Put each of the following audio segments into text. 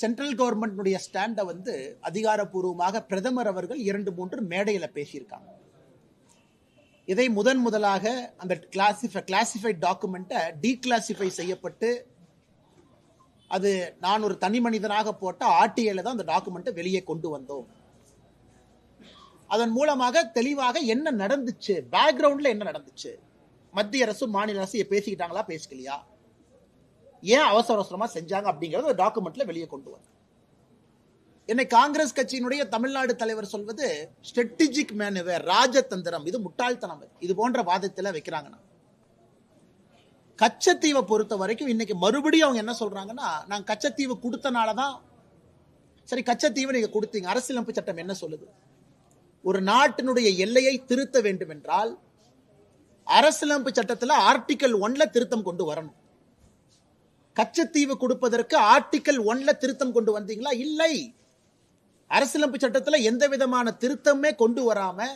Central கவர்மெண்ட்னுடைய ஸ்டாண்டை வந்து அதிகாரப்பூர்வமாக பிரதமர் அவர்கள் இரண்டு மூன்று மேடையில் பேசியிருக்காங்க. இதை முதன் முதலாக அந்த கிளாசிஃபை கிளாசிஃபைட் டாக்குமெண்ட்டை டீக்ளாசிஃபை செய்யப்பட்டு அது நான் ஒரு தனி மனிதனாக போட்ட ஆர்டிஐல தான் அந்த டாக்குமெண்ட்டை வெளியே கொண்டு வந்தோம். அதன் மூலமாக தெளிவாக என்ன நடந்துச்சு பேக்ரவுண்டில் என்ன நடந்துச்சு? மத்திய அரசு மாநில அரசு பேசிக்கிட்டாங்களா பேசிக்கலையா ஏன் அவசர அவசரமா செஞ்சாங்க அப்படிங்கறத டாக்குமெண்ட்ல வெளியே கொண்டு வந்தோம் என்னை காங்கிரஸ் கட்சியினுடைய தமிழ்நாடு தலைவர் சொல்வது ஸ்ட்ரெட்டஜிக் மேனுவர் ராஜதந்திரம். இது முட்டாள்தனம் இது. போன்ற வாதத்தில் வைக்கிறாங்கன்னா கச்சத்தீவை பொறுத்த வரைக்கும் இன்னைக்கு மறுபடியும் அவங்க என்ன சொல்றாங்கன்னா நான் கச்சத்தீவு கொடுத்தனால தான் சரி கச்சத்தீவு நீங்க கொடுத்தீங்க. அரசியலமைப்பு சட்டம் என்ன சொல்லுது? ஒரு நாட்டினுடைய எல்லையை திருத்த வேண்டும் என்றால் அரசியலமைப்பு சட்டத்தில் ஆர்டிக்கல் ஒன்ல திருத்தம் கொண்டு வரணும். கச்சத்தீவு கொடுப்பதற்கு ஆர்டிக்கல் ஒன்ல திருத்தம் கொண்டு வந்தீங்களா? இல்லை. அரசியலமைப்பு சட்டத்தில் எந்த விதமான திருத்தமே கொண்டு வராம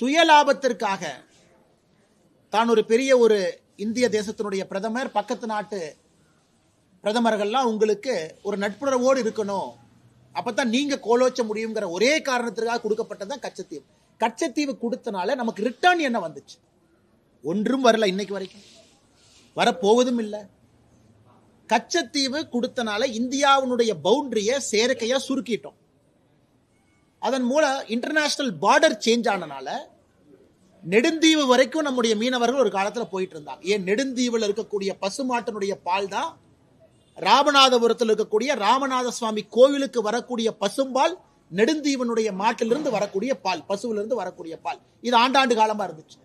சுயலாபத்திற்காக தான் ஒரு பெரிய ஒரு இந்திய தேசத்தினுடைய பிரதமர் பக்கத்து நாட்டு பிரதமர்கள்லாம் உங்களுக்கு ஒரு நட்புணர்வோடு இருக்கணும். அப்பதான் நீங்க கோலோச்ச முடியுங்கிற ஒரே காரணத்திற்காக கொடுக்கப்பட்டதான் கச்சத்தீவு. கச்சத்தீவு கொடுத்தனால நமக்கு ரிட்டர்ன் என்ன வந்துச்சு? ஒன்றும் வரல இன்னைக்கு வரைக்கும். வரப்போவதும் இல்லை. கச்சத்தீவு கொடுத்தனால இந்தியாவினுடைய பவுண்டரியை செயற்கையாக சுருக்கிட்டோம். அதன் மூலம் இன்டர்நேஷனல் பார்டர் சேஞ்ச் ஆனனால நெடுந்தீவு வரைக்கும் நம்முடைய மீனவர்கள் ஒரு காலத்தில் போயிட்டு இருந்தாங்க ஏன்? நெடுந்தீவில் இருக்கக்கூடிய பசுமாட்டனுடைய பால் தான் ராமநாதபுரத்தில் இருக்கக்கூடிய ராமநாத சுவாமி கோவிலுக்கு வரக்கூடிய பசும்பால் நெடுந்தீவனுடைய மாட்டிலிருந்து வரக்கூடிய பால் பசுவிலிருந்து வரக்கூடிய பால். இது ஆண்டாண்டு காலமாக இருந்துச்சு.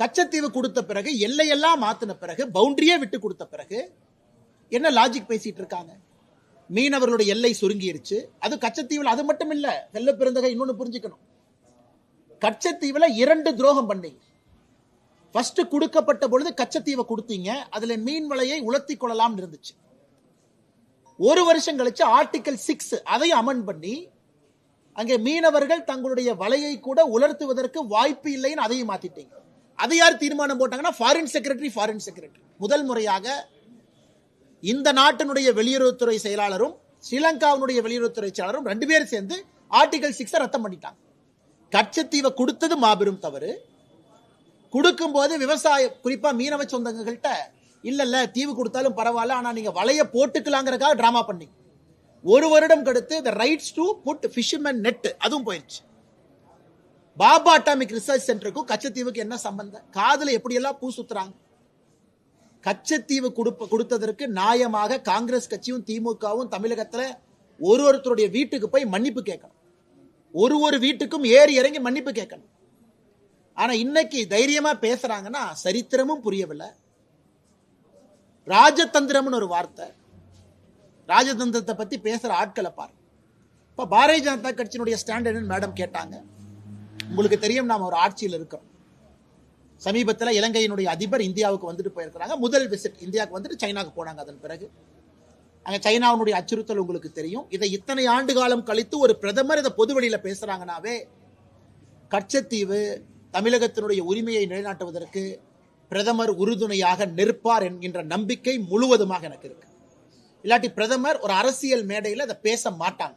கச்சத்தீவு கொடுத்த பிறகு எல்லையெல்லாம் மாத்தின பிறகு பவுண்டரியே விட்டு கொடுத்த பிறகு என்ன லாஜிக் பேசிட்டு இருக்காங்க? மீனவர்களுடைய எல்லை சுருங்கிருச்சு. அது கச்சத்தீவில் அது மட்டும் இல்லை வெள்ள பிறந்தகை இன்னொன்று புரிஞ்சுக்கணும். கச்சத்தீவில் இரண்டு துரோகம் பண்ணீங்க. ஃபர்ஸ்ட் கொடுக்கப்பட்ட பொழுது கச்சத்தீவை கொடுத்தீங்க. அதுல மீன் வலையை உலர்த்தி கொள்ளலாம் இருந்துச்சு. ஒரு வருஷம் கழிச்சு ஆர்டிகல் சிக்ஸ் அதையும் அமன் பண்ணி அங்கே மீனவர்கள் தங்களுடைய வலையை கூட உலர்த்துவதற்கு வாய்ப்பு இல்லைன்னு அதையும் மாத்திட்டீங்க. அதை யார் தீர்மானம் போட்டாங்கன்னா ஃபாரின் செக்ரட்டரி ஃபாரின் செக்ரட்டரி முதல் முறையாக இந்த நாட்டினுடைய வெளியுறவுத்துறை செயலாளரும் ஸ்ரீலங்காவினுடைய வெளியுறவுத்துறை செயலாளரும் ரெண்டு பேரும் சேர்ந்து ஆர்டிகல் சிக்ஸை ரத்தம் பண்ணிட்டாங்க. கச்சத்தீவை கொடுத்தது மாபெரும் தவறு. கொடுக்கும் போது விவசாய குறிப்பாக மீனவ சொந்தங்கள்கிட்ட இல்லை இல்லை தீவு கொடுத்தாலும் பரவாயில்ல ஆனால் நீங்கள் வலைய போட்டுக்கலாங்கிறக்காக ட்ராமா பண்ணி ஒரு வருடம் கடுத்து the rights to put fishman net அதுவும் போயிடுச்சு பாபா அட்டாமிக் ரிசர்ச் சென்டருக்கும் கச்சத்தீவுக்கு என்ன சம்பந்தம்? காதில் எப்படியெல்லாம் பூ சுத்துறாங்க? கச்சத்தீவு கொடுப்ப கொடுத்ததற்கு நியாயமாக காங்கிரஸ் கட்சியும் திமுகவும் தமிழகத்துல ஒரு ஒருத்தருடைய வீட்டுக்கு போய் மன்னிப்பு கேட்கணும். ஒரு ஒரு வீட்டுக்கும் ஏறி இறங்கி மன்னிப்பு கேட்கணும். ஆனா இன்னைக்கு தைரியமா பேசுறாங்கன்னா சரித்திரமும் புரியவில்லை. ராஜதந்திரம்னு ஒரு வார்த்தை. ராஜதந்திரத்தை பத்தி பேசுற ஆட்களை பாரு இப்ப பாரதிய ஜனதா கட்சியினுடைய ஸ்டாண்ட் என்னன்னு மேடம் கேட்டாங்க. உங்களுக்கு தெரியும் நாம் ஒரு ஆட்சியில் இருக்கிறோம். சமீபத்தில் இலங்கையினுடைய அதிபர் இந்தியாவுக்கு வந்துட்டு போயிருக்கிறாங்க. முதல் விசிட் இந்தியாவுக்கு வந்துட்டு சைனாவுக்கு போனாங்க அதன் பிறகு. அங்கே சைனாவுடைய அச்சுறுத்தல் உங்களுக்கு தெரியும். இதை இத்தனை ஆண்டு காலம் கழித்து ஒரு பிரதமர் இதை பொது வழியில் பேசுகிறாங்கனாவே கச்சத்தீவு தமிழகத்தினுடைய உரிமையை நிலைநாட்டுவதற்கு பிரதமர் உறுதுணையாக நிற்பார் என்கின்ற நம்பிக்கை முழுவதுமாக எனக்கு இருக்கு. இல்லாட்டி பிரதமர் ஒரு அரசியல் மேடையில் அதை பேச மாட்டாங்க.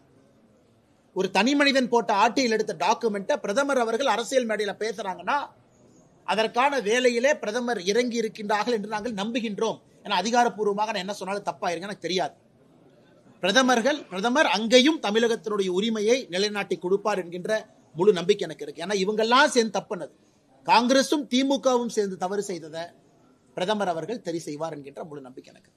ஒரு தனி மனிதன் போட்ட ஆட்டியில் எடுத்த டாக்குமெண்ட்டை பிரதமர் அவர்கள் அரசியல் மேடையில் பேசுகிறாங்கன்னா அதற்கான வேலையிலே பிரதமர் இறங்கி இருக்கின்றார்கள் என்று நாங்கள் நம்புகின்றோம். என அதிகாரப்பூர்வமாக நான் என்ன சொன்னாலும் தப்பாயிருங்க எனக்கு தெரியாது. பிரதமர்கள் பிரதமர் அங்கேயும் தமிழகத்தினுடைய உரிமையை நிலைநாட்டி கொடுப்பார் என்கின்ற முழு நம்பிக்கை எனக்கு இருக்கு. ஏன்னா இவங்கெல்லாம் சேர்ந்து தப்புனது. காங்கிரஸும் திமுகவும் சேர்ந்து தவறு செய்ததை பிரதமர் அவர்கள் சரி செய்வார் என்கின்ற முழு நம்பிக்கை எனக்கு